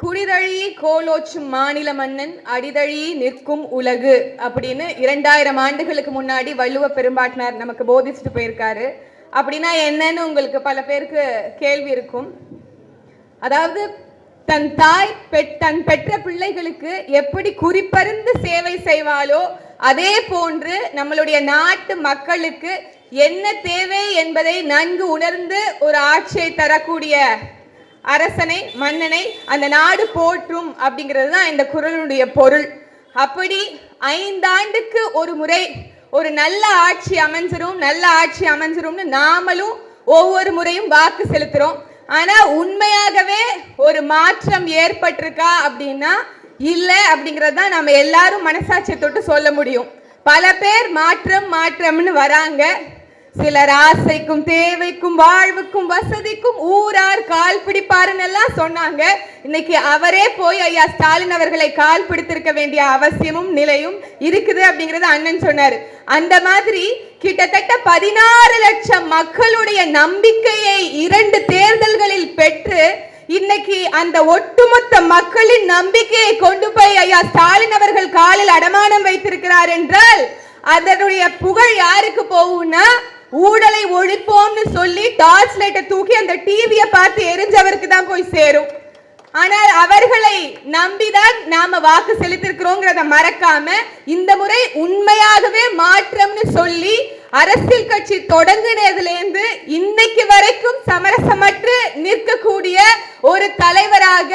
குடிதழி கோலோச்சும் மாநில மன்னன் அடிதழி நிற்கும் உலகு அப்படின்னு இரண்டாயிரம் ஆண்டுகளுக்கு முன்னாடி வள்ளுவ பெரும்பாட்டினார் நமக்கு போதிச்சுட்டு போயிருக்காரு. அப்படின்னா என்னன்னு உங்களுக்கு பல பேருக்கு கேள்வி இருக்கும். அதாவது தன் தாய் தன் பெற்ற பிள்ளைகளுக்கு எப்படி குறிப்பறிந்து சேவை செய்வாளோ அதே போன்று நம்மளுடைய நாட்டு மக்களுக்கு என்ன தேவை என்பதை நன்கு உணர்ந்து ஒரு ஆட்சியை தரக்கூடிய அரசனை மன்னனை அந்த நாடு போற்றும் அப்படிங்கிறது தான் இந்த குரலுடைய பொருள். அப்படி ஐந்தாண்டுக்கு ஒரு முறை ஒரு நல்ல ஆட்சி அமைஞ்சிரும் நல்ல ஆட்சி அமைஞ்சிரும்னு நாமளும் ஒவ்வொரு முறையும் வாக்கு செலுத்துறோம். ஆனா உண்மையாகவே ஒரு மாற்றம் ஏற்பட்டிருக்கா அப்படின்னா இல்லை அப்படிங்கிறது தான் நம்ம எல்லாரும் மனசாட்சியை தொட்டு சொல்ல முடியும். பல பேர் மாற்றம் மாற்றம்னு வராங்க. சிலர் ஆசைக்கும் தேவைக்கும் வாழ்வுக்கும் வசதிக்கும் ஊரார் கால் பிடிப்பாருன்னு எல்லாம் சொன்னாங்க. இன்னைக்கு அவரே போய் ஐயா ஸ்டாலின் அவர்களை கால் பிடித்திருக்க வேண்டிய அவசியமும் நிலையும் இருக்குது அப்படிங்கறது அண்ணன் சொன்னாரு. அந்த மாதிரி கிட்டத்தட்ட பதினாறு லட்சம் மக்களுடைய நம்பிக்கையை இரண்டு தேர்தல்களில் பெற்று இன்னைக்கு அந்த ஒட்டுமொத்த மக்களின் நம்பிக்கையை கொண்டு போய் ஐயா ஸ்டாலின் அவர்கள் காலில் அடமானம் வைத்திருக்கிறார் என்றால் அதனுடைய புகழ் யாருக்கு போகும்னா ஊழலை ஒழிப்போம்னு சொல்லி டார்ச் லைட்டை தூக்கி அந்த டிவியை பார்த்து எரிஞ்சவருக்கு தான் போய் சேரும். ஆனால் அவர்களை நம்பிதான் நாம வாக்கு செலுத்திருக்கிறோங்கிறத மறக்காம இந்த முறை உண்மையாகவே மாற்றம்னு சொல்லி அரசியல் கட்சி தொடங்கினதுலேருந்து இன்னைக்கு வரைக்கும் சமரசமற்று நிற்கக்கூடிய ஒரு தலைவராக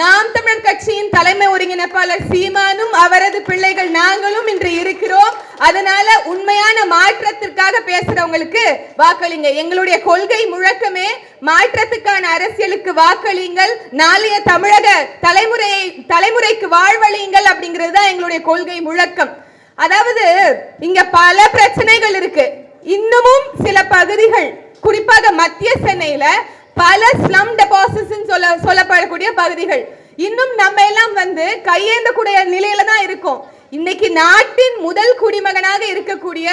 நாம் தமிழர் கட்சியின் தலைமை ஒருங்கிணைப்பாளர் சீமானும் அவரது பிள்ளைகள் நாங்களும் இன்று இருக்கிறோம். அதனால உண்மையான மாற்றத்திற்காக பேசுறவங்களுக்கு வாக்களிங்க. எங்களுடைய கொள்கை முழக்கமே மாற்றத்துக்கான அரசியலுக்கு வாக்களியுங்கள் நாளைய தமிழக தலைமுறையை தலைமுறைக்கு வாழ்வழியுங்கள் அப்படிங்கிறது தான் எங்களுடைய கொள்கை முழக்கம். அதாவது இங்க பல பிரச்சனைகள் இருக்கு. இன்னமும் சில பகுதிகள் குறிப்பாக மத்திய சென்னையில பல ஸ்லம் டெபாசிட்ஸ் சொல்ல சொல்லப்படக்கூடிய பகுதிகள். இன்னும் நம்ம எல்லாம் வந்து கையேந்தக்கூடிய நிலையில தான் இருக்கோம். இன்னைக்கு நாட்டின் முதல் குடிமகனாக இருக்கக்கூடிய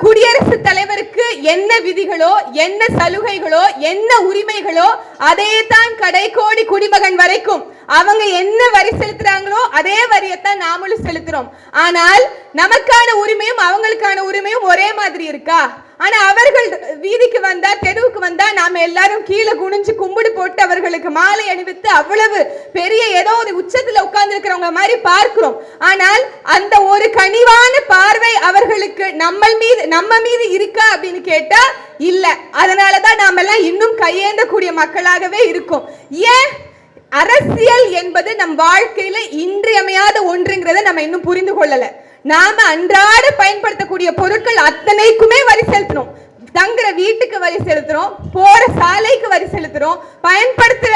குடியரசுத் தலைவருக்கு என்ன விதிகளோ என்ன சலுகைகளோ என்ன உரிமைகளோ அதே தான் கடைக்கோடி குடிமகன் வரைக்கும். அவங்க என்ன வரி செலுத்துறாங்களோ அதே வரியத்தான் நாமளும் செலுத்துறோம். ஆனால் நமக்கான உரிமையும் அவங்களுக்கான உரிமையும் ஒரே மாதிரி இருக்கா? ஆனா அவர்கள் வீதிக்கு வந்தா தெருவுக்கு வந்தா நாம எல்லாரும் கீழே குனிஞ்சு கும்பிடு போட்டு அவர்களுக்கு மாலை அணிவித்து அவ்வளவு பெரிய ஏதோ ஒரு உச்சத்துல உட்கார்ந்து இருக்கிறவங்க மாதிரி பார்க்கிறோம். ஆனால் அந்த ஒரு கனிவான பார்வை அவர்களுக்கு நம்ம மீது நம்ம மீது இருக்கா அப்படின்னு கேட்டா இல்ல. அதனாலதான் நாம எல்லாம் இன்னும் கையேந்தக்கூடிய மக்களாகவே இருக்கோம். ஏன்? அரசியல் என்பது நம் வாழ்க்கையில இன்றியமையாத ஒன்றுங்கிறத நம்ம இன்னும் புரிந்து கொள்ளல. நாம அன்றாட பயன்படுத்தக்கூடிய பொருட்கள் அத்தனைக்குமே வரி செலுத்தணும். தங்குற வீட்டுக்கு வரி செலுத்துறோம் போற சாலைக்கு வரி செலுத்துறோம் பயன்படுத்துற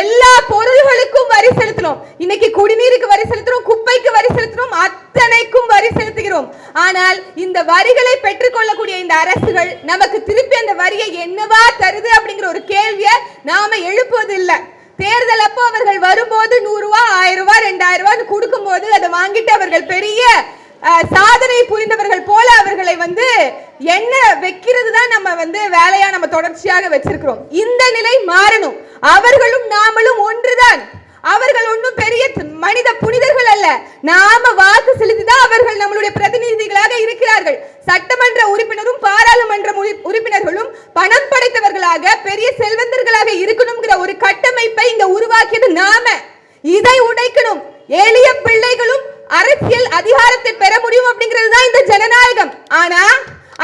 எல்லா பொருள்களுக்கும் வரி செலுத்துறோம். இன்னைக்கு குடிநீருக்கு வரி செலுத்துறோம் குப்பைக்கு வரி செலுத்துறோம் அத்தனைக்கும் வரி செலுத்துகிறோம். ஆனால் இந்த வரிகளை பெற்றுக்கொள்ளக்கூடிய இந்த அரசுகள் நமக்கு திருப்பி அந்த வரியை என்னவா தருது அப்படிங்கிற ஒரு கேள்வியை நாம எழுப்புவது இல்லை தேர்தல் அப்போ அவர்கள் வரும்போது நூறு ரூபாய் ஆயிரம் ரூபாய் ரெண்டாயிரம் ரூபாய் கொடுக்கும் போது அதை வாங்கிட்டு அவர்கள் பெரிய சாதனை புரிந்தவர்கள் போல அவர்களை வந்து என்ன வைக்கிறது தான் நம்ம வந்து வேலையா நம்ம தொடர்ச்சியாக வச்சிருக்கிறோம். இந்த நிலை மாறணும். அவர்களும் நாமளும் ஒன்றுதான். அவர்கள் ஒன்றும் பெரிய மனித புனிதர்கள் அல்ல. நாம வாக்கு செலுத்திதான் அவர்கள் நம்மளுடைய பிரதிநிதிகளாக இருக்கிறார்கள். சட்டமன்ற உறுப்பினரும் பாராளுமன்ற உறுப்பினர்களும் பணம் படைத்தவர்களாக பெரிய செல்வந்தர்களாக இருக்கணுங்கிற ஒரு கட்டமைப்பை இங்க உருவாக்கியது நாம. இதை உடைக்கணும். எளிய பிள்ளைகளும் அரசியல் அதிகாரத்தை பெற முடியும் அப்படிங்கிறது தான் இந்த ஜனநாயகம். ஆனா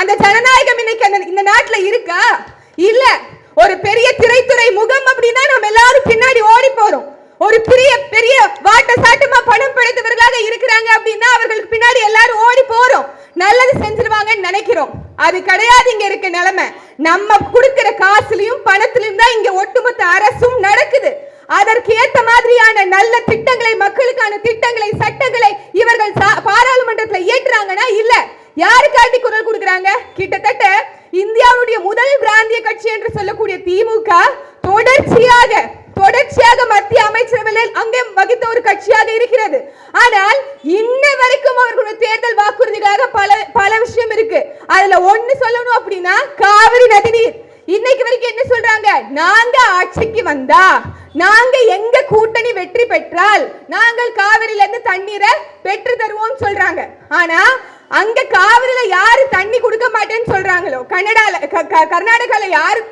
அந்த ஜனநாயகம் இன்னைக்கு அந்த இந்த நாட்டுல இருக்கா? இல்ல. ஒரு பெரிய திரைத்துறை முகம் அப்படின்னா நம்ம எல்லாரும் பின்னாடி ஓடி போறோம். ஒரு பெரிய பெரிய வாட்ட சாட்டமா பணம் படைத்தவர்களாக இருக்கிறாங்க அப்படின்னா அவர்களுக்கு பின்னாடி எல்லாரும் ஓடி போறோம். நல்லது செஞ்சிருவாங்கன்னு நினைக்கிறோம். அது கிடையாது இங்க இருக்க நிலைமை. நம்ம கொடுக்கிற காசுலயும் பணத்திலயும் தான் இங்க ஒட்டுமொத்த அரசும் நடக்குது. அதற்கு ஏத்த மாதிரியான நல்ல திட்டங்களை மக்களுக்கான திட்டங்களை சட்டங்களை இவர்கள் பாராளுமன்றத்துல இயற்றுறாங்கன்னா இல்ல. யாருக்காண்டி குரல் கொடுக்குறாங்க? கிட்டத்தட்ட இந்தியாவுடைய முதல் பிராந்திய கட்சி என்று சொல்லக்கூடிய திமுக தொடர்ச்சியாக தொடர்ச்சியாக மத்திய அமைச்சரவையில் அங்கே வகித்த ஒரு கட்சியாக இருக்கிறது. ஆனால் இன்ன வரைக்கும் அவர்களுடைய தேர்தல் வாக்குறுதிகளாக பல பல விஷயம் இருக்கு. அதுல ஒண்ணு சொல்லணும் அப்படின்னா காவிரி நதிநீர். இன்னைக்கு வரைக்கும் என்ன சொல்றாங்க? நாங்க ஆட்சிக்கு வந்தா நாங்க எங்க கூட்டணி வெற்றி பெற்றால் நாங்கள் காவிரியில இருந்து தண்ணீரை பெற்று தருவோம் சொல்றாங்க. ஆனா அங்க காவிரியில யாரு தண்ணி கொடுக்க மாட்டேன்னு சொல்றாங்களோ? கன்னடால க- க- கர்நாடகால யாரு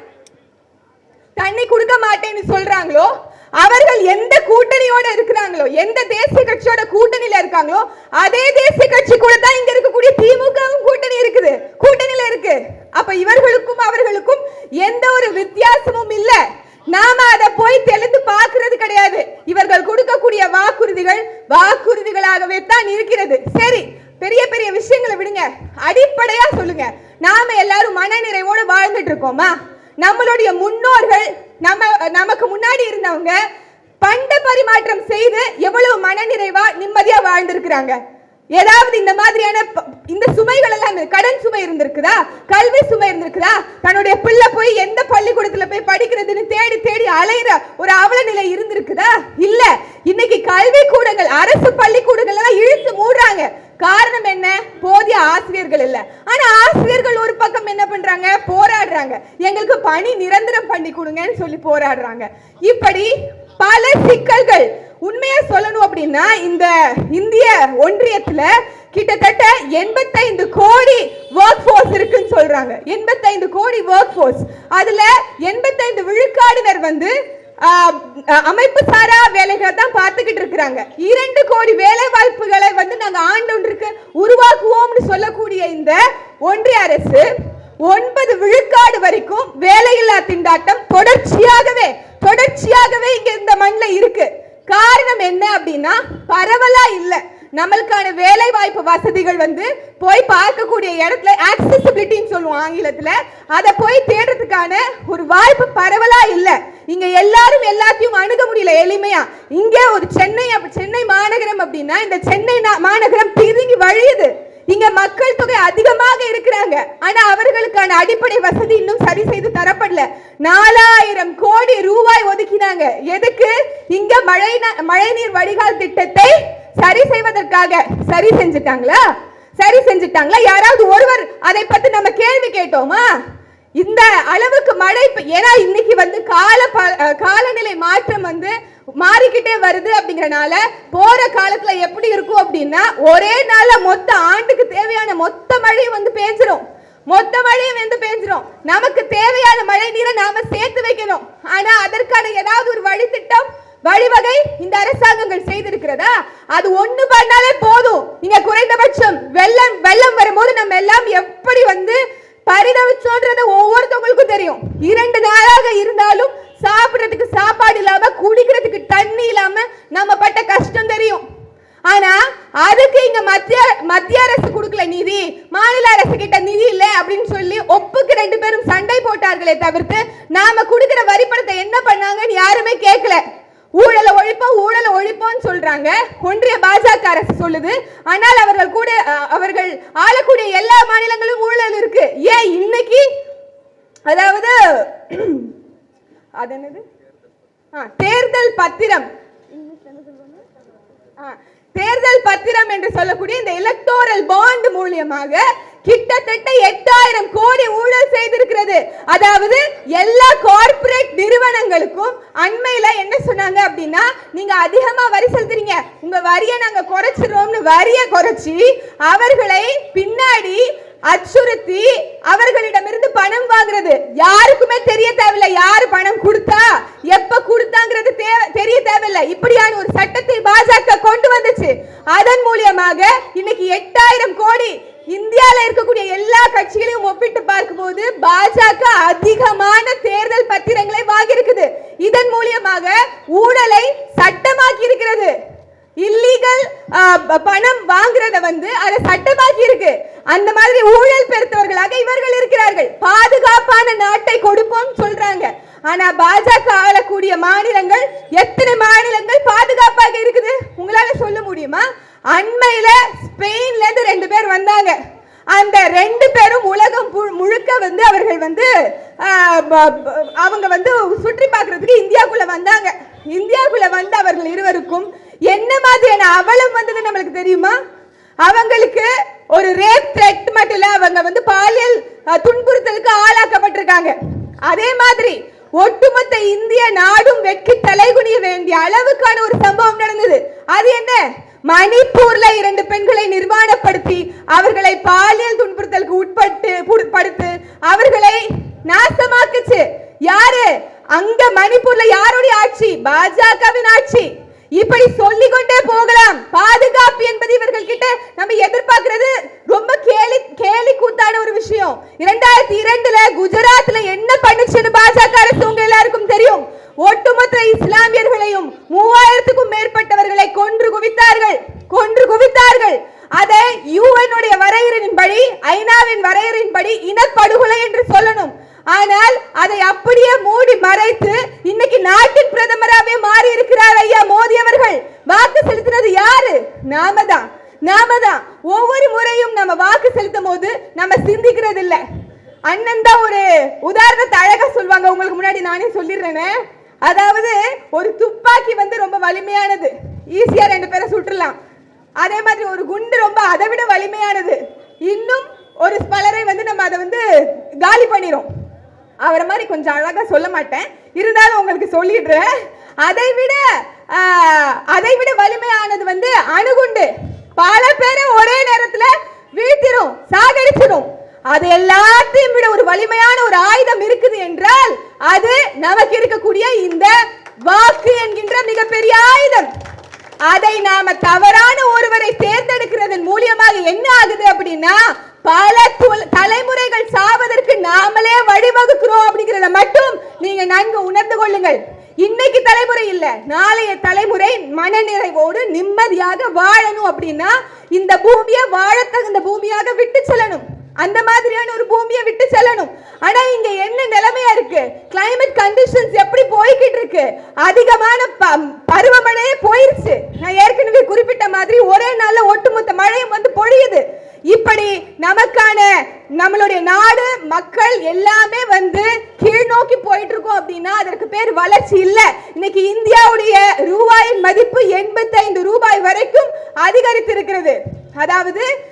தண்ணி கொடுக்க மாட்டேன்னு சொல்றாங்களோ? அவர்கள் எந்த கூட்டணியோட இருக்கிறாங்களோ எந்த தேசிய கட்சியோட கூட்டணியில இருக்காங்களோ அதே தேசிய கட்சி கூட தான் இங்க இருக்கக்கூடிய திமுகவும் கூட்டணி இருக்குது. கூட்டணியில இருக்கு. அப்ப இவர்களுக்கும் அவர்களுக்கும் எந்த ஒரு வித்தியாசமும் இல்ல. நாம அதை போய் தெளிந்து பார்க்கிறது கிடையாது. இவர்கள் கொடுக்கக்கூடிய வாக்குறுதிகள் வாக்குறுதிகளாகவே தான் இருக்கிறது. சரி பெரிய பெரிய விஷயங்களை விடுங்க. அடிப்படையா சொல்லுங்க. நாம எல்லாரும் மனநிறைவோடு வாழ்ந்துட்டு இருக்கோமா? நம்மளுடைய முன்னோர்கள் நம்ம நமக்கு முன்னாடி இருந்தவங்க பண்ட பரிமாற்றம் செய்து எவ்வளவு மனநிறைவா நிம்மதியா வாழ்ந்திருக்கிறாங்க. ஏதாவது இந்த மாதிரியான இந்த சுமைகள் எல்லாம் கடன் சுமை இருந்திருக்குதா? கல்வி சுமை இருந்திருக்குதா? தன்னுடைய பிள்ளை போய் எந்த பள்ளிக்கூடத்துல போய் படிக்கிறதுன்னு தேடி தேடி அலையிற ஒரு அவல நிலை இருந்திருக்குதா? இல்ல. இன்னைக்கு கல்வி கூடங்கள் அரசு பள்ளிக்கூடங்கள் எல்லாம் இழுத்து மூடுறாங்க. காரணம் என்ன? போதிய ஆசிரியர்கள் இல்ல. ஆனா ஆசிரியர்கள் ஒரு பக்கம் என்ன பண்றாங்க? போராடுறாங்க. எங்களுக்கு பணி நிரந்தரம் பண்ணி கொடுங்கன்னு சொல்லி போராடுறாங்க. இப்படி பல சிக்கல்கள். உண்மையா சொல்லணும் அப்படின்னா இந்த இந்திய ஒன்றியத்துல கிட்டத்தட்ட எண்பத்தைந்து கோடி ஒர்க் ஃபோர்ஸ் இருக்குன்னு சொல்றாங்க. எண்பத்தைந்து கோடி ஒர்க் ஃபோர்ஸ் அதுல எண்பத்தைந்து விழுக்காடுனர் வந்து அமைப்பு சாரா வேலைகளை தான் பார்த்துக்கிட்டு இருக்கிறாங்க. இரண்டு கோடி வேலை வாய்ப்புகளை வந்து நாங்க ஆண்டொன்றுக்கு உருவாக்குவோம்னு சொல்லக்கூடிய இந்த ஒன்றிய அரசு ஒன்பது விழுக்காடு வரைக்கும் வேலையில்லா திண்டாட்டம் தொடர்ச்சியாகவே தொடர்ச்சியாகவே இங்க இந்த மண்ணில் இருக்கு. காரணம் என்ன அப்படின்னா பரவலா இல்லை. நம்மளுக்கான வேலை வாய்ப்பு வசதிகள் வந்து போய் பார்க்கக்கூடிய இடத்துல ஆக்சசிபிலிட்டின்னு சொல்லுவோம் ஆங்கிலத்துல. அதை போய் தேடுறதுக்கான ஒரு வாய்ப்பு பரவலா இல்லை. இங்க எல்லாரும் எல்லாத்தையும் அணுக முடியல எளிமையா. இங்க ஒரு சென்னை சென்னை மாநகரம் அப்படின்னா இந்த சென்னை நா- மாநகரம் பிதுங்கி வழியுது. இங்க மக்கள் தொகை அதிகமாக இருக்கிறாங்க. ஆனா அவர்களுக்கான அடிப்படை வசதி இன்னும் சரி செய்து தரப்படல. நாலாயிரம் கோடி ரூபாய் ஒதுக்கினாங்க. எதுக்கு? இங்க மழை மழைநீர் வடிகால் திட்டத்தை சரி செய்வதற்காக சரி செஞ்சுட்டாங்களா? சரி செஞ்சுட்டாங்களா? யாராவது ஒருவர் அதை பத்தி நம்ம கேள்வி கேட்டோமா? இந்த அளவுக்கு மழை ஏன்னா இன்னைக்கு வந்து கால காலநிலை மாற்றம் வந்து மாறிக்கிட்டே வருது அப்படிங்கறனால போற காலத்துல எப்படி இருக்கும் அப்படின்னா ஒரே நாள்ல மொத்த ஆண்டுக்கு தேவையான மொத்த மழையும் வந்து பேஞ்சிரும். மொத்த மழையும் வந்து பேஞ்சிரும். நமக்கு தேவையான மழை நீரை நாம சேர்த்து வைக்கணும். ஆனா அதற்கான ஏதாவது ஒரு வழித்திட்டம் வழிவகை இந்த அரசாங்கங்கள் செய்திருக்கிறதா? அது ஒண்ணு பண்ணாலே போதும். நீங்க குறைந்தபட்சம் வெள்ளம் வெள்ளம் வரும்போது நம்ம எல்லாம் எப்படி வந்து பரிதவிச்சோன்றது ஒவ்வொருத்தவங்களுக்கும் தெரியும். இரண்டு நாளாக இருந்தாலும் சாப்பிடுறதுக்கு சாப்பாடு இல்லாம குடிக்கிறதுக்கு தண்ணி இல்லாம நம்ம பட்ட கஷ்டம் தெரியும். ஆனா அதுக்கு இங்க மத்திய மத்திய அரசு கொடுக்கல நிதி. மாநில அரசு கிட்ட நிதி இல்ல அப்படின்னு சொல்லி ஒப்புக்கு ரெண்டு பேரும் சண்டை போட்டார்களே தவிர்த்து நாம கொடுக்கிற வரி பணத்தை என்ன பண்ணாங்கன்னு யாருமே கேட்கல. ஊழலை ஒழிப்போம் ஊழலை ஒழிப்போம்னு சொல்றாங்க. ஒன்றிய பாஜக அரசு சொல்லுது. ஆனால் அவர்கள் கூட அவர்கள் ஆளக்கூடிய எல்லா மாநிலங்களும் ஊழல் இருக்கு. ஏன் இன்னைக்கு? அதாவது அது என்னது தேர்தல் பத்திரம். தேர்தல் பத்திரம் என்று சொல்லக்கூடிய இந்த எலக்டோரல் பாண்ட் மூலியமாக கிட்டத்தட்ட எட்டாயிரம் கோடி ஊழல் செய்திருக்கிறது. அதாவது எல்லா கார்பரேட் நிறுவனங்களுக்கும் அண்மையில என்ன சொன்னாங்க? அப்படின்னா நீங்க அதிகமா வரி செலுத்துறீங்க. உங்க வரியை நாங்க குறைச்சிடுறோம்னு வரியை குறைச்சி அவர்களை பின்னாடி அச்சுறுத்தி அவர்களிடமிருந்து பணம் வாங்குறது. யாருக்குமே தெரிய தேவையில்ல. யாரு பணம் கொடுத்தா எப்ப கொடுத்தாங்கிறது தெரிய தேவையில்ல. இப்படியான ஒரு சட்டத்தை பாஜக கொண்டு வந்துச்சு. அதன் மூலியமாக இன்னைக்கு எட்டாயிரம் கோடி இந்தியால இருக்கக்கூடிய எல்லா கட்சிகளையும் ஒப்பிட்டு பார்க்கும்போது பாஜக அதிகமான தேர்தல் பத்திரங்களை வாங்கியிருக்குது. இதன் மூலியமாக ஊழலை சட்டமாக்கி இருக்கிறது இல்லீகல் பணம் வாங்குறத வந்து அதை சட்டமாக்கி இருக்கு அந்த மாதிரி ஊழல் பெருத்தவர்களாக இவர்கள் இருக்கிறார்கள். பாதுகாப்பான நாட்டை கொடுப்போம் சொல்றாங்க. ஆனா பாஜக ஆளக்கூடிய மாநிலங்கள் எத்தனை மாநிலங்கள் பாதுகாப்பாக இருக்குது? உங்களால சொல்ல முடியுமா? அண்மையில் ஸ்பெயின்லேருந்து ரெண்டு பேர் வந்தாங்க. அந்த ரெண்டு பேரும் உலகம் முழுக்க வந்து அவர்கள் வந்து அவங்க வந்து சுற்றி பார்க்கறதுக்கு இந்தியாக்குள்ள வந்தாங்க. இந்தியாக்குள்ள வந்து அவர்கள் இருவருக்கும் என்ன மாதிரியான அவலம் வந்தது நம்மளுக்கு தெரியுமா? அவங்களுக்கு ஒரு ரேப் த்ரெட் மட்டும் இல்லை அவங்க வந்து பாலியல் துன்புறுத்தலுக்கு ஆளாக்கப்பட்டிருக்காங்க. அதே மாதிரி ஒட்டுமொத்த இந்திய நாடும் வெட்கி தலைகுனிய வேண்டிய அளவுக்கான ஒரு சம்பவம் நடந்தது. அது என்ன? மணிப்பூர்ல இரண்டு பெண்களை நிர்மாணப்படுத்தி அவர்களை பாலியல் துன்புறுத்தலுக்கு உட்பட்டு படுத்து அவர்களை நாசமாக்குச்சு. யாரு? அங்க மணிப்பூர்ல யாருடைய ஆட்சி? பாஜகவின் ஆட்சி. இப்படி சொல்லிக்கொண்டே போகலாம். பாதுகாப்பு என்பது இவர்கள் கிட்ட நம்ம எதிர்பார்க்கிறது ரொம்ப கேலி கேலி கூத்தான ஒரு விஷயம். இரண்டாயிரத்தி இரண்டுல குஜராத்ல என்ன பண்ணுச்சுன்னு பாஜக அரசு உங்க எல்லாருக்கும் தெரியும்? ஒட்டுமொத்த இஸ்லாமியர்களையும் மூவாயிரத்துக்கும் மேற்பட்டவர்களை கொன்று குவித்தார்கள். கொன்று குவித்தார்கள். அதை யூஎன் உடைய வரையறையின்படி ஐநாவின் வரையறையின்படி இனப்படுகொலை என்று சொல்லணும். ஆனால் அதை அப்படியே மூடி மறைத்து இன்னைக்கு நாட்டின் பிரதமராகவே மாறி இருக்கிறார் ஐயா அவர்கள் வாக்கு செலுத்தினது யாரு? நாம தான் நாம தான் ஒவ்வொரு முறையும் நம்ம வாக்கு செலுத்தும் போது நம்ம சிந்திக்கிறது இல்ல அண்ணன் தான் ஒரு உதாரணத்தை அழகா சொல்லுவாங்க. உங்களுக்கு முன்னாடி நானே சொல்லிடுறேனே. அதாவது ஒரு துப்பாக்கி வந்து ரொம்ப வலிமையானது. ஈஸியா ரெண்டு பேரை சுட்டுறலாம் அதே மாதிரி ஒரு குண்டு ரொம்ப அதை விட வலிமையானது. இன்னும் ஒரு பலரை வந்து நம்ம அதை வந்து காலி பண்ணிரும். அவரை மாதிரி கொஞ்சம் அழகா சொல்ல மாட்டேன். இருந்தாலும் உங்களுக்கு சொல்லிடுறேன். அதை விட அதை விட வலிமையானது வந்து அணுகுண்டு. பல பேரை ஒரே நேரத்துல வீழ்த்திரும் சாகடிச்சிடும் அது எல்லாத்தையும் விட ஒரு வலிமையான ஒரு ஆயுதம் இருக்குது என்றால் அது நமக்கு இருக்கக்கூடிய இந்த வாக்கு என்கின்ற மிகப்பெரிய ஆயுதம். அதை நாம தவறான ஒருவரை தேர்ந்தெடுக்கிறதன் மூலியமாக என்ன ஆகுது அப்படின்னா பல துல- தலைமுறைகள் சாவதற்கு நாமளே வழிவகுக்கிறோம் அப்படிங்கிறத மட்டும் நீங்க நன்கு உணர்ந்து கொள்ளுங்கள். இன்னைக்கு தலைமுறை இல்ல. நாளைய தலைமுறை மனநிறைவோடு நிம்மதியாக வாழணும் அப்படின்னா இந்த பூமியை வாழத்தகுந்த பூமியாக விட்டு செல்லணும். அந்த மாதிரியான ஒரு பூமியை விட்டு செல்லணும். ஆனா இங்க என்ன நிலைமையா இருக்கு? கிளைமேட் கண்டிஷன்ஸ் எப்படி போய்கிட்டு இருக்கு? அதிகமான ப- பருவமழையே போயிருச்சு. நான் ஏற்கனவே குறிப்பிட்ட மாதிரி ஒரே நாள்ல ஒட்டுமொத்த மழையும் வந்து பொழியுது. இப்படி நமக்கான நம்மளுடைய நாடு மக்கள் எல்லாமே வந்து கீழ் நோக்கி போயிட்டு இருக்கோம் அப்படின்னா அதற்கு பேர் வளர்ச்சி இல்ல. இன்னைக்கு இந்தியாவுடைய ரூபாயின் மதிப்பு 85 ரூபாய் வரைக்கும் அதிகரித்திருக்கிறது. அதாவது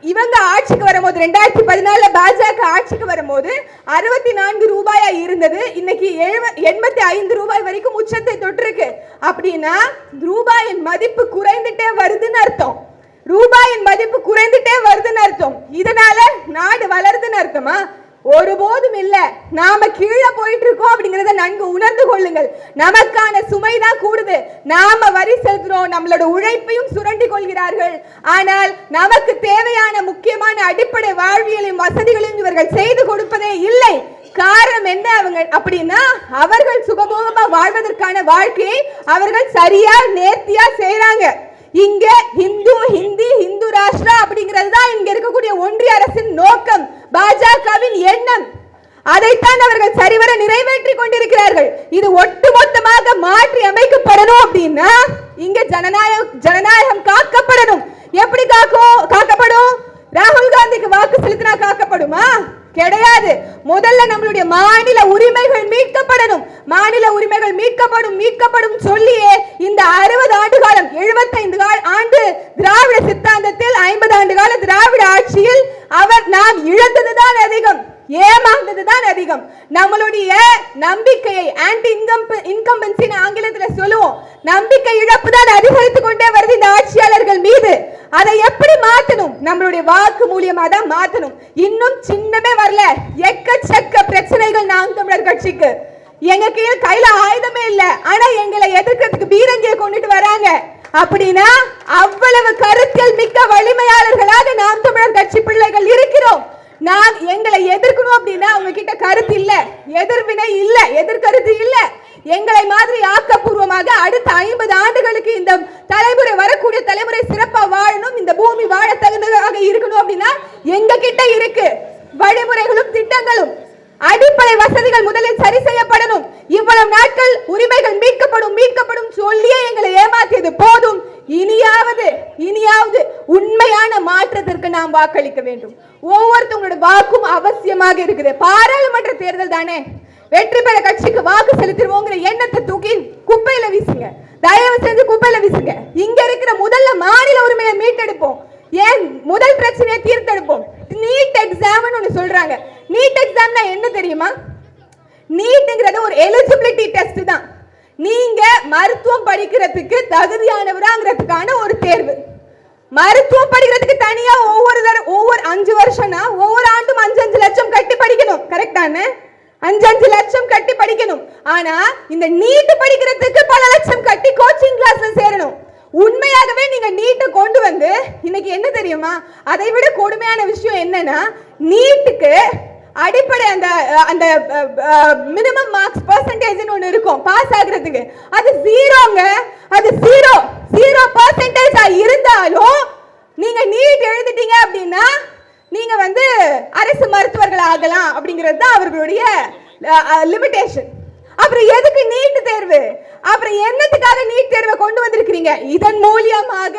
இவங்க ஆட்சிக்கு வரும்போது ரெண்டாயிரத்தி பதினாலுல பாஜக ஆட்சிக்கு வரும்போது அறுபத்தி நான்கு ரூபாயா இருந்தது. இன்னைக்கு எழுவ- எண்பத்தி ஐந்து ரூபாய் வரைக்கும் உச்சத்தை தொட்டிருக்கு. அப்படின்னா ரூபாயின் மதிப்பு குறைந்துட்டே வருதுன்னு அர்த்தம். ரூபாயின் மதிப்பு குறைந்துட்டே வருதுன்னு அர்த்தம். இதனால நாடு வளருதுன்னு அர்த்தமா? ஒருபோதும் இல்ல. நாம கீழே போயிட்டு இருக்கோம் அப்படிங்கறத நன்கு உணர்ந்து கொள்ளுங்கள். நமக்கான சுமை தான் கூடுது. நாம வரி செலுத்துறோம். நம்மளோட உழைப்பையும் சுரண்டி கொள்கிறார்கள். ஆனால் நமக்கு தேவையான முக்கியமான அடிப்படை வாழ்வியலையும் வசதிகளையும் இவர்கள் செய்து கொடுப்பதே இல்லை. காரணம் என்ன அவங்க அப்படின்னா அவர்கள் சுகபோகமா வாழ்வதற்கான வாழ்க்கையை அவர்கள் சரியா நேர்த்தியா செய்றாங்க. இங்க இந்து ஹிந்தி இந்து ராஷ்டிரா அப்படிங்கிறது தான் இங்க இருக்கக்கூடிய ஒன்றிய அரசின் நோக்கம் பாஜகவின் எண்ணம். அதைத்தான் அவர்கள் சரிவர நிறைவேற்றி கொண்டிருக்கிறார்கள். இது ஒட்டுமொத்தமாக மாற்றி அமைக்கப்படணும் அப்படின்னா இங்க ஜனநாயக ஜனநாயகம் காக்கப்படணும். எப்படி காக்கும் காக்கப்படும்? ராகுல் காந்திக்கு வாக்கு செலுத்தினா காக்கப்படுமா? கிடையாது. முதல்ல நம்மளுடைய மாநில உரிமைகள் மீட்கப்படணும். மாநில உரிமைகள் மீட்கப்படும் மீட்கப்படும் சொல்லியே இந்த அறுபது ஆண்டு காலம் எழுபத்தைந்து ஆண்டு திராவிட சித்தாந்தத்தில் ஐம்பது ஆண்டு கால திராவிட ஆட்சியில் அவர் நாம் இழந்ததுதான் அதிகம். ஏமாந்ததுதான் அதிகம். நம்மளுடைய நம்பிக்கையை ஆன்டி இன்கம் இன்கம்பன்சின்னு ஆங்கிலத்துல சொல்லுவோம். நம்பிக்கை இழப்பு தான் அதிகரித்து கொண்டே வருது இந்த ஆட்சியாளர்கள் மீது. அதை எப்படி மாத்தணும்? நம்மளுடைய வாக்கு மூலியமா தான் மாத்தணும். இன்னும் சின்னமே வரல. எக்கச்சக்க பிரச்சனைகள் நாம் தமிழர் கட்சிக்கு. எங்க கீழ கையில ஆயுதமே இல்ல. ஆனா எங்களை எதிர்க்கிறதுக்கு பீரங்கியை கொண்டுட்டு வராங்க. அப்படின்னா அவ்வளவு கருத்தியல் மிக்க வலிமையாளர்களாக நாம் தமிழர் கட்சி பிள்ளைகள் இருக்கிறோம். நான் எங்களை எதிர்க்கணும் அப்படின்னா அவங்க கிட்ட கருத்து இல்ல. எதிர்வினை இல்ல. எதிர்கருத்து இல்ல. எங்களை மாதிரி ஆக்கப்பூர்வமாக அடுத்த ஐம்பது ஆண்டுகளுக்கு இந்த தலைமுறை வரக்கூடிய தலைமுறை சிறப்பா வாழணும். இந்த பூமி வாழ தகுந்ததாக இருக்கணும் அப்படின்னா எங்க கிட்ட இருக்கு. வழிமுறைகளும் திட்டங்களும் அடிப்படை வசதிகள் முதலில் சரி செய்யப்படணும். இவ்வளவு நாட்கள் உரிமைகள் மீட்கப்படும் மீட்கப்படும் சொல்லியே எங்களை ஏமாத்தியது. போதும். இனியாவது இனியாவது உண்மை மாற்றத்திற்கு நாம் வாக்களிக்க வேண்டும். ஒவ்வொருத்தவங்களோட வாக்கும் அவசியமாக இருக்குது. பாராளுமன்ற தேர்தல் தானே. வெற்றி பெற கட்சிக்கு வாக்கு செலுத்திடுவோங்கிற எண்ணத்தை தூக்கி குப்பையில வீசுங்க. தயவு செஞ்சு குப்பையில வீசுங்க. இங்க இருக்கிற முதல்ல மாநில உரிமையை மீட்டெடுப்போம். ஏன்? முதல் பிரச்சனையை தீர்த்தெடுப்போம். நீட் எக்ஸாம்னு ஒன்று சொல்றாங்க. நீட் எக்ஸாம்னா என்ன தெரியுமா? நீட்டுங்கிறது ஒரு எலிஜிபிலிட்டி டெஸ்ட் தான். நீங்க மருத்துவம் படிக்கிறதுக்கு தகுதியானவராங்கிறதுக்கான ஒரு தேர்வு. மருத்துவம் படிக்கிறதுக்கு தனியா ஒவ்வொரு தர ஒவ்வொரு அஞ்சு வருஷம்னா ஒவ்வொரு ஆண்டும் அஞ்சு அஞ்சு லட்சம் கட்டி படிக்கணும். கரெக்டான அஞ்சு அஞ்சு லட்சம் கட்டி படிக்கணும். ஆனா இந்த நீட்டு படிக்கிறதுக்கு பல லட்சம் கட்டி கோச்சிங் கிளாஸ்ல சேரணும். உண்மையாகவே நீங்க நீட்டை கொண்டு வந்து இன்னைக்கு என்ன தெரியுமா? அதை விட கொடுமையான விஷயம் என்னன்னா நீட்டுக்கு அடிப்படை அந்த அந்த மினிமம் மார்க்ஸ் பர்சன்டேஜ்னு ஒன்று இருக்கும். பாஸ் ஆகுறதுக்கு. அது ஜீரோங்க அது ஜீரோ ஜீரோ பர்சன்டேஜா இருந்தாலும் நீங்க நீட் எழுதிட்டீங்க அப்படின்னா நீங்க வந்து அரசு மருத்துவர்கள் ஆகலாம் அப்படிங்கிறது தான் அவர்களுடைய லிமிடேஷன் அப்புறம் எதுக்கு நீட் தேர்வு? அப்புறம் என்னத்துக்காக நீட் தேர்வை கொண்டு வந்திருக்கிறீங்க? இதன் மூலியமாக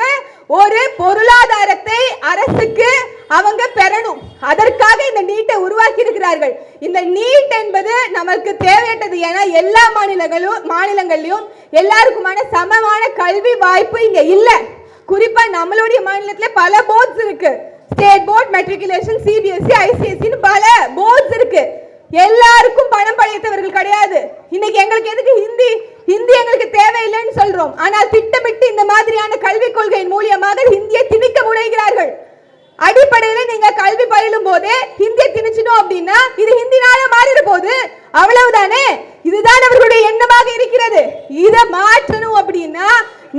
ஒரு பொருளாதாரத்தை அரசுக்கு அவங்க பெறணும். அதற்காக இந்த நீட்டை உருவாக்கி இருக்கிறார்கள் இந்த நீட் என்பது நமக்கு தேவையற்றது. ஏன்னா எல்லா மாநிலங்களும் மாநிலங்கள்லயும் எல்லாருக்குமான சமமான கல்வி வாய்ப்பு இங்க இல்ல. குறிப்பா நம்மளுடைய மாநிலத்துல பல போர்ட்ஸ் இருக்கு. ஸ்டேட் போர்ட் மெட்ரிகுலேஷன் சிபிஎஸ்சி ஐசிஎஸ்சின்னு பல போர்ட்ஸ் இருக்கு. எல்லாருக்கும் பணம் படைத்தவர்கள் கிடையாது. இன்னைக்கு எங்களுக்கு எதுக்கு ஹிந்தி? ஹிந்தி எங்களுக்கு தேவையில்லைன்னு சொல்றோம். ஆனால் திட்டமிட்டு இந்த மாதிரியான கல்விக் கொள்கையின் மூலியமாக ஹிந்தியை திணிக்க முனைகிறார் அடிப்படையில நீங்க கல்வி பயிலும் போதே ஹிந்தியை திணிச்சிடும் அப்படின்னா இது ஹிந்தினால மாறிட போகுது. அவ்வளவுதானே? இதுதான் அவர்களுடைய எண்ணமாக இருக்கிறது. இதை மாற்றணும் அப்படின்னா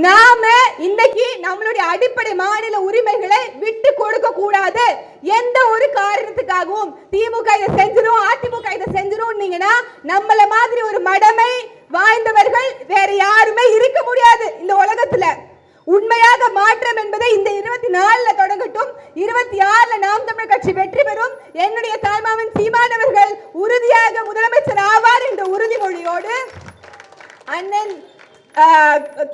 நாம இன்னைக்கு நம்மளுடைய அடிப்படை மாநில உரிமைகளை விட்டு கொடுக்க கூடாது. எந்த ஒரு காரணத்துக்காகவும் திமுக இதை செஞ்சிடும் அதிமுக இதை செஞ்சிரும்னீங்கன்னா நம்மள மாதிரி ஒரு மடமை வாய்ந்தவர்கள் வேற யாருமே இருக்க முடியாது இந்த உலகத்துல. உண்மையாக மாற்றம் என்பதை இந்த இருபத்தி நாலுல தொடங்கட்டும். இருபத்தி ஆறுல நாம் தமிழ் கட்சி வெற்றி பெறும். என்னுடைய தாய்மாமன் சீமானவர்கள் உறுதியாக முதலமைச்சர் ஆவார் என்ற உறுதிமொழியோடு அண்ணன்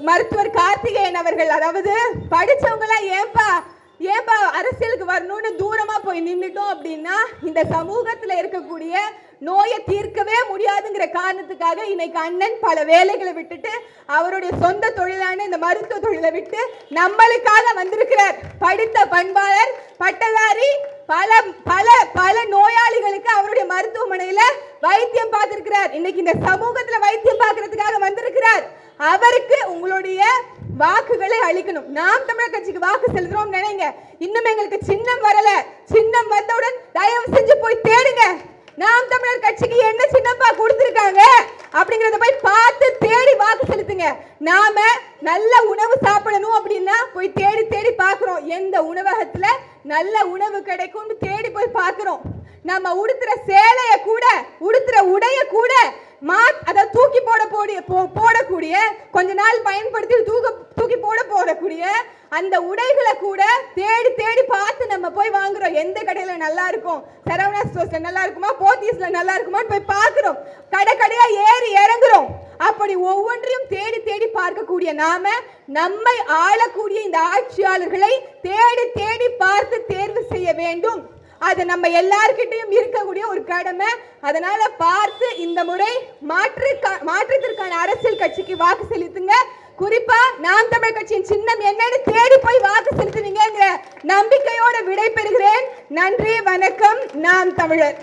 மருத்துவர் கார்த்திகேயன் அவர்கள் அதாவது படிச்சவங்க எல்லாம் ஏன்பா ஏன்பா அரசியலுக்கு வரணும்னு தூரமா போய் நின்றுட்டோம் அப்படின்னா இந்த சமூகத்துல இருக்கக்கூடிய நோயை தீர்க்கவே முடியாதுங்கிற காரணத்துக்காக இன்னைக்கு அண்ணன் பல வேலைகளை விட்டுட்டு அவருடைய சொந்த தொழிலான இந்த மருத்துவ தொழிலை விட்டு நம்மளுக்காக வந்திருக்கிறார். படித்த பண்பாளர் பட்டதாரி பல பல பல நோயாளிகளுக்கு அவருடைய மருத்துவமனையில வைத்தியம் பார்த்திருக்கிறார். இன்னைக்கு இந்த சமூகத்துல வைத்தியம் பார்க்கறதுக்காக வந்திருக்கிறார். அவருக்கு உங்களுடைய வாக்குகளை அளிக்கணும். நாம் தமிழர் கட்சிக்கு வாக்கு செலுத்துறோம் நினைங்க. இன்னும் எங்களுக்கு சின்னம் வரல. சின்னம் வந்தவுடன் தயவு செஞ்சு போய் தேடுங்க. நாம் தமிழர் கட்சிக்கு என்ன சின்னப்பா கொடுத்துருக்காங்க அப்படிங்கறத போய் பார்த்து தேடி வாக்கு செலுத்துங்க. நாம நல்ல உணவு சாப்பிடணும் அப்படின்னா போய் தேடி தேடி பார்க்குறோம். எந்த உணவகத்துல நல்ல உணவு கிடைக்கும்னு தேடி போய் பார்க்குறோம். நம்ம உடுத்துற சேலைய கூட உடுத்துற உடைய கூட மா அதாவது தூக்கி போட போடிய போ- போடக்கூடிய கொஞ்ச நாள் பயன்படுத்தி தூக்க தூக்கி போட போடக்கூடிய அந்த உடைகளை கூட தேடி தேடி பார்த்து நம்ம போய் வாங்குறோம். எந்த கடையில நல்லா இருக்கும்? சரவணா ஸ்டோர்ஸ்ல நல்லா இருக்குமா? போத்தீஸ்ல நல்லா இருக்குமான்னு போய் பார்க்குறோம். கடை கடையா ஏறி இறங்குறோம். அப்படி ஒவ்வொன்றையும் தேடி தேடி பார்க்கக்கூடிய நாம நம்மை ஆளக்கூடிய இந்த ஆட்சியாளர்களை தேடி தேடி பார்த்து தேர்வு செய்ய வேண்டும். அது நம்ம எல்லார்கிட்டையும் இருக்கக்கூடிய ஒரு கடமை. அதனால பார்த்து இந்த முறை மாற்று மாற்றத்திற்கான அரசியல் கட்சிக்கு வாக்கு செலுத்துங்க. குறிப்பா நாம் தமிழ் கட்சியின் சின்னம் என்னன்னு தேடி போய் வாக்கு செலுத்துவீங்கிற நம்பிக்கையோட விடை பெறுகிறேன் நன்றி வணக்கம். நாம் தமிழர்.